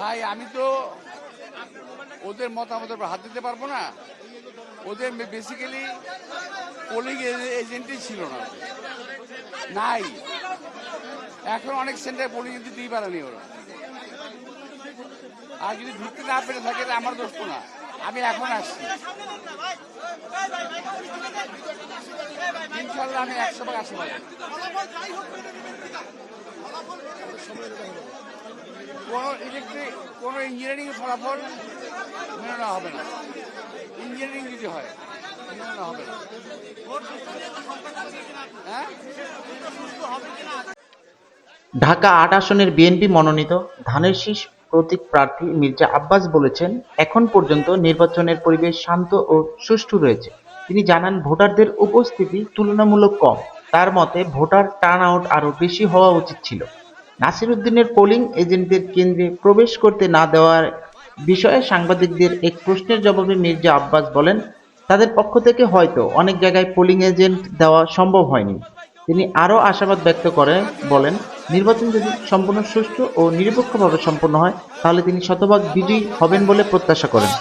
ভাই আমি তো ওদের মতামতের উপর হাত দিতে পারব না। ওদের বেসিক্যালি পোলিং এজেন্টই ছিল না। নাই। এখন অনেক সেন্টার পোলিং এজেন্ট দিতেই পারেনি ওরা। আর যদি ঢুকতে না পেরে থাকে তাহলে আমার দোষ তো না। আমি এখন আসছি। ইনশাল্লাহ আমি একশো ভাগ আসতে পারব। কোনো ইলেকট্রিক, কোনো ইঞ্জিনিয়ারিং ফলাফল মেনে নেওয়া হবে না। ইঞ্জিনিয়ারিং যদি হয় হ্যাঁ? ঢাকা আট আসনের বিএনপি মনোনীত ধানের শীষ প্রতীক প্রার্থী মির্জা আব্বাস বলেছেন, এখন পর্যন্ত নির্বাচনের পরিবেশ শান্ত ও সুষ্ঠু রয়েছে। তিনি জানান, ভোটারদের উপস্থিতি তুলনামূলক কম। তার মতে, ভোটার টার্ন আউট আরও বেশি হওয়া উচিত ছিল। নাসির উদ্দিনের পোলিং এজেন্টদের কেন্দ্রে প্রবেশ করতে না দেওয়ার বিষয়ে সাংবাদিকদের এক প্রশ্নের জবাবে মির্জা আব্বাস বলেন, তাদের পক্ষ থেকে হয়তো অনেক জায়গায় পোলিং এজেন্ট দেওয়া সম্ভব হয়নি। তিনি আরও আশাবাদ ব্যক্ত করে বলেন, নির্বাচন যদি সম্পূর্ণ সুষ্ঠু ও নিরপেক্ষভাবে সম্পন্ন হয়, তাহলে তিনি শতভাগ বিজয়ী হবেন বলে প্রত্যাশা করেন।